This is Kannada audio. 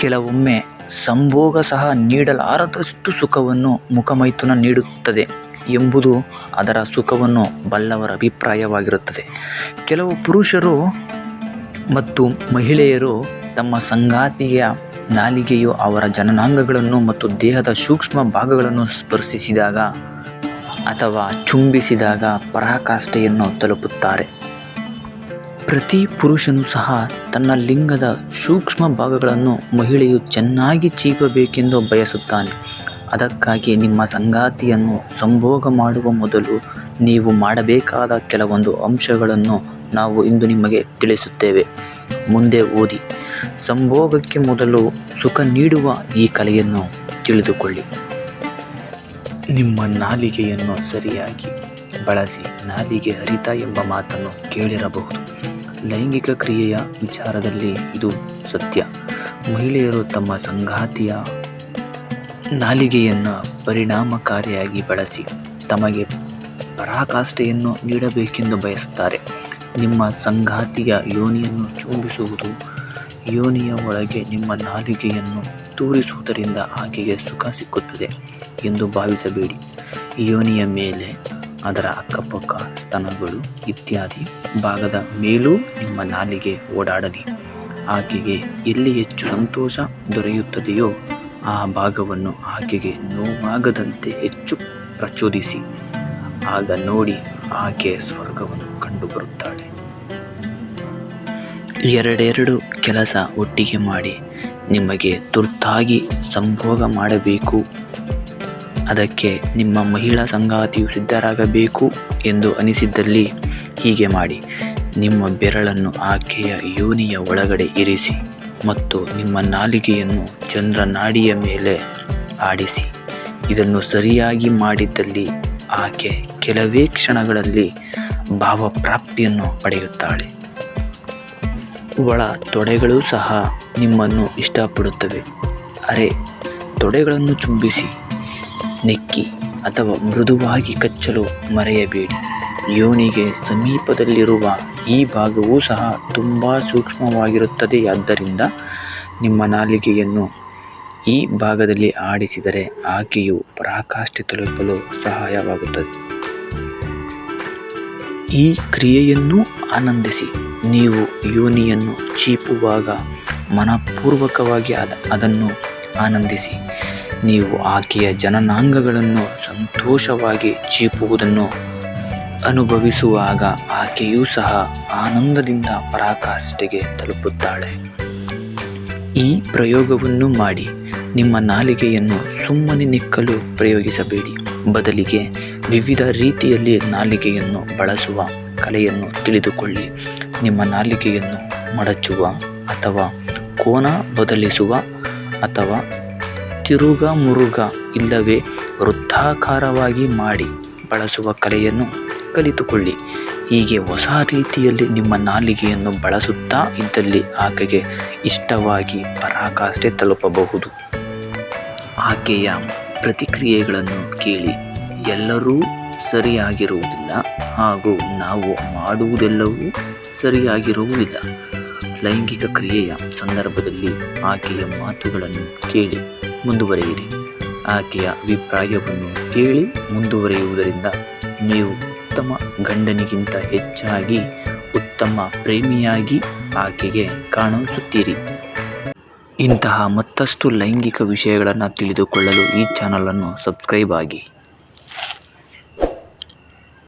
ಕೆಲವೊಮ್ಮೆ ಸಂಭೋಗ ಸಹ ನೀಡಲಾರದಷ್ಟು ಸುಖವನ್ನು ಮುಖಮೈಥುನ ನೀಡುತ್ತದೆ ಎಂಬುದು ಅದರ ಸುಖವನ್ನು ಬಲ್ಲವರ ಅಭಿಪ್ರಾಯವಾಗಿರುತ್ತದೆ. ಕೆಲವು ಪುರುಷರು ಮತ್ತು ಮಹಿಳೆಯರು ತಮ್ಮ ಸಂಗಾತಿಯ ನಾಲಿಗೆಯು ಅವರ ಜನನಾಂಗಗಳನ್ನು ಮತ್ತು ದೇಹದ ಸೂಕ್ಷ್ಮ ಭಾಗಗಳನ್ನು ಸ್ಪರ್ಶಿಸಿದಾಗ ಅಥವಾ ಚುಂಬಿಸಿದಾಗ ಪರಾಕಾಷ್ಠೆಯನ್ನು ತಲುಪುತ್ತಾರೆ. ಪ್ರತಿ ಪುರುಷನು ಸಹ ತನ್ನ ಲಿಂಗದ ಸೂಕ್ಷ್ಮ ಭಾಗಗಳನ್ನು ಮಹಿಳೆಯು ಚೆನ್ನಾಗಿ ಚೀಪಬೇಕೆಂದು ಬಯಸುತ್ತಾನೆ. ಅದಕ್ಕಾಗಿ ನಿಮ್ಮ ಸಂಗಾತಿಯನ್ನು ಸಂಭೋಗ ಮಾಡುವ ಮೊದಲು ನೀವು ಮಾಡಬೇಕಾದ ಕೆಲವೊಂದು ಅಂಶಗಳನ್ನು ನಾವು ಇಂದು ನಿಮಗೆ ತಿಳಿಸುತ್ತೇವೆ. ಮುಂದೆ ಓದಿ. ಸಂಭೋಗಕ್ಕೆ ಮೊದಲು ಸುಖ ನೀಡುವ ಈ ಕಲೆಯನ್ನು ತಿಳಿದುಕೊಳ್ಳಿ. ನಿಮ್ಮ ನಾಲಿಗೆಯನ್ನು ಸರಿಯಾಗಿ ಬಳಸಿ. ನಾಲಿಗೆ ಹರಿತ ಎಂಬ ಮಾತನ್ನು ಕೇಳಿರಬಹುದು. ಲೈಂಗಿಕ ಕ್ರಿಯೆಯ ವಿಚಾರದಲ್ಲಿ ಇದು ಸತ್ಯ. ಮಹಿಳೆಯರು ತಮ್ಮ ಸಂಗಾತಿಯ ನಾಲಿಗೆಯನ್ನು ಪರಿಣಾಮಕಾರಿಯಾಗಿ ಬಳಸಿ ತಮಗೆ ಪರಾಕಾಷ್ಠೆಯನ್ನು ನೀಡಬೇಕೆಂದು ಬಯಸುತ್ತಾರೆ. ನಿಮ್ಮ ಸಂಗಾತಿಯ ಯೋನಿಯನ್ನು ಚುಂಬಿಸುವುದು, ಯೋನಿಯ ಒಳಗೆ ನಿಮ್ಮ ನಾಲಿಗೆಯನ್ನು ತೂರಿಸುವುದರಿಂದ ಆಕೆಗೆ ಸುಖ ಸಿಕ್ಕುತ್ತದೆ ಎಂದು ಭಾವಿಸಬೇಡಿ. ಯೋನಿಯ ಮೇಲೆ ಅದರ ಅಕ್ಕಪಕ್ಕ ಸ್ತನಗಳು ಇತ್ಯಾದಿ ಭಾಗದ ಮೇಲೂ ನಿಮ್ಮ ನಾಲಿಗೆ ಓಡಾಡಲಿ. ಆಕೆಗೆ ಎಲ್ಲಿ ಹೆಚ್ಚು ಸಂತೋಷ ದೊರೆಯುತ್ತದೆಯೋ ಆ ಭಾಗವನ್ನು ಆಕೆಗೆ ನೋವಾಗದಂತೆ ಹೆಚ್ಚು ಪ್ರಚೋದಿಸಿ. ಆಗ ನೋಡಿ ಆಕೆ ಸ್ವರ್ಗವನ್ನು ಕಂಡುಬರುತ್ತಾಳೆ. ಎರಡೆರಡು ಕೆಲಸ ಒಟ್ಟಿಗೆ ಮಾಡಿ ನಿಮಗೆ ತುರ್ತಾಗಿ ಸಂಭೋಗ ಮಾಡಬೇಕು. ಅದಕ್ಕೆ ನಿಮ್ಮ ಮಹಿಳಾ ಸಂಗಾತಿಯು ಸಿದ್ಧರಾಗಬೇಕು ಎಂದು ಅನಿಸಿದ್ದಲ್ಲಿ ಹೀಗೆ ಮಾಡಿ, ನಿಮ್ಮ ಬೆರಳನ್ನು ಆಕೆಯ ಯೋನಿಯ ಒಳಗಡೆ ಇರಿಸಿ ಮತ್ತು ನಿಮ್ಮ ನಾಲಿಗೆಯನ್ನು ಚಂದ್ರನಾಡಿಯ ಮೇಲೆ ಆಡಿಸಿ. ಇದನ್ನು ಸರಿಯಾಗಿ ಮಾಡಿದ್ದಲ್ಲಿ ಆಕೆ ಕೆಲವೇ ಕ್ಷಣಗಳಲ್ಲಿ ಭಾವಪ್ರಾಪ್ತಿಯನ್ನು ಪಡೆಯುತ್ತಾಳೆ. ಒಳ ತೊಡೆಗಳು ಸಹ ನಿಮ್ಮನ್ನು ಇಷ್ಟಪಡುತ್ತವೆ. ಅರೆ, ತೊಡೆಗಳನ್ನು ಚುಂಬಿಸಿ. ನೆಕ್ಕಿ ಅಥವಾ ಮೃದುವಾಗಿ ಕಚ್ಚಲು ಮರೆಯಬೇಡಿ. ಯೋನಿಗೆ ಸಮೀಪದಲ್ಲಿರುವ ಈ ಭಾಗವೂ ಸಹ ತುಂಬ ಸೂಕ್ಷ್ಮವಾಗಿರುತ್ತದೆ. ಆದ್ದರಿಂದ ನಿಮ್ಮ ನಾಲಿಗೆಯನ್ನು ಈ ಭಾಗದಲ್ಲಿ ಆಡಿಸಿದರೆ ಆಕೆಯು ಪರಾಕಾಷ್ಠೆ ತಲುಪಲು ಸಹಾಯವಾಗುತ್ತದೆ. ಈ ಕ್ರಿಯೆಯನ್ನು ಆನಂದಿಸಿ. ನೀವು ಯೋನಿಯನ್ನು ಚೀಪುವಾಗ ಮನಪೂರ್ವಕವಾಗಿ ಅದ, ಅದನ್ನು ಆನಂದಿಸಿ. ನೀವು ಆಕೆಯ ಜನನಾಂಗಗಳನ್ನು ಸಂತೋಷವಾಗಿ ಚೀಪುವುದನ್ನು ಅನುಭವಿಸುವಾಗ ಆಕೆಯೂ ಸಹ ಆನಂದದಿಂದ ಪರಾಕಾಷ್ಠೆಗೆ ತಲುಪುತ್ತಾಳೆ. ಈ ಪ್ರಯೋಗವನ್ನು ಮಾಡಿ ನಿಮ್ಮ ನಾಲಿಗೆಯನ್ನು ಸುಮ್ಮನೆ ನಿಕ್ಕಲು ಪ್ರಯೋಗಿಸಬೇಡಿ. ಬದಲಿಗೆ ವಿವಿಧ ರೀತಿಯಲ್ಲಿ ನಾಲಿಗೆಯನ್ನು ಬಳಸುವ ಕಲೆಯನ್ನು ತಿಳಿದುಕೊಳ್ಳಿ. ನಿಮ್ಮ ನಾಲಿಗೆಯನ್ನು ಮಡಚುವ ಅಥವಾ ಕೋನ ಬದಲಿಸುವ ಅಥವಾ ತಿರುಗ ಮುರುಗ ಇಲ್ಲವೇ ವೃತ್ತಾಕಾರವಾಗಿ ಮಾಡಿ ಬಳಸುವ ಕಲೆಯನ್ನು ಕಲಿತುಕೊಳ್ಳಿ. ಹೀಗೆ ಹೊಸ ರೀತಿಯಲ್ಲಿ ನಿಮ್ಮ ನಾಲಿಗೆಯನ್ನು ಬಳಸುತ್ತಾ ಇದ್ದಲ್ಲಿ ಆಕೆಗೆ ಇಷ್ಟವಾಗಿ ಪರಾಕಾಷ್ಠೆ ತಲುಪಬಹುದು. ಆಕೆಯ ಪ್ರತಿಕ್ರಿಯೆಗಳನ್ನು ಕೇಳಿ ಎಲ್ಲರೂ ಸರಿಯಾಗಿರುವುದಿಲ್ಲ ಹಾಗೂ ನಾವು ಮಾಡುವುದೆಲ್ಲವೂ ಸರಿಯಾಗಿರುವುದಿಲ್ಲ. ಲೈಂಗಿಕ ಕ್ರಿಯೆಯ ಸಂದರ್ಭದಲ್ಲಿ ಆಕೆಯ ಮಾತುಗಳನ್ನು ಕೇಳಿ ಮುಂದುವರಿಯಿರಿ. ಆಕೆಯ ಅಭಿಪ್ರಾಯವನ್ನು ಕೇಳಿ ಮುಂದುವರಿಯುವುದರಿಂದ ನೀವು ಉತ್ತಮ ಗಂಡನಿಗಿಂತ ಹೆಚ್ಚಾಗಿ ಉತ್ತಮ ಪ್ರೇಮಿಯಾಗಿ ಆಕೆಗೆ ಕಾಣಿಸುತ್ತೀರಿ. ಇಂತಹ ಮತ್ತಷ್ಟು ಲೈಂಗಿಕ ವಿಷಯಗಳನ್ನು ತಿಳಿದುಕೊಳ್ಳಲು ಈ ಚಾನಲನ್ನು ಸಬ್ಸ್ಕ್ರೈಬ್ ಆಗಿ.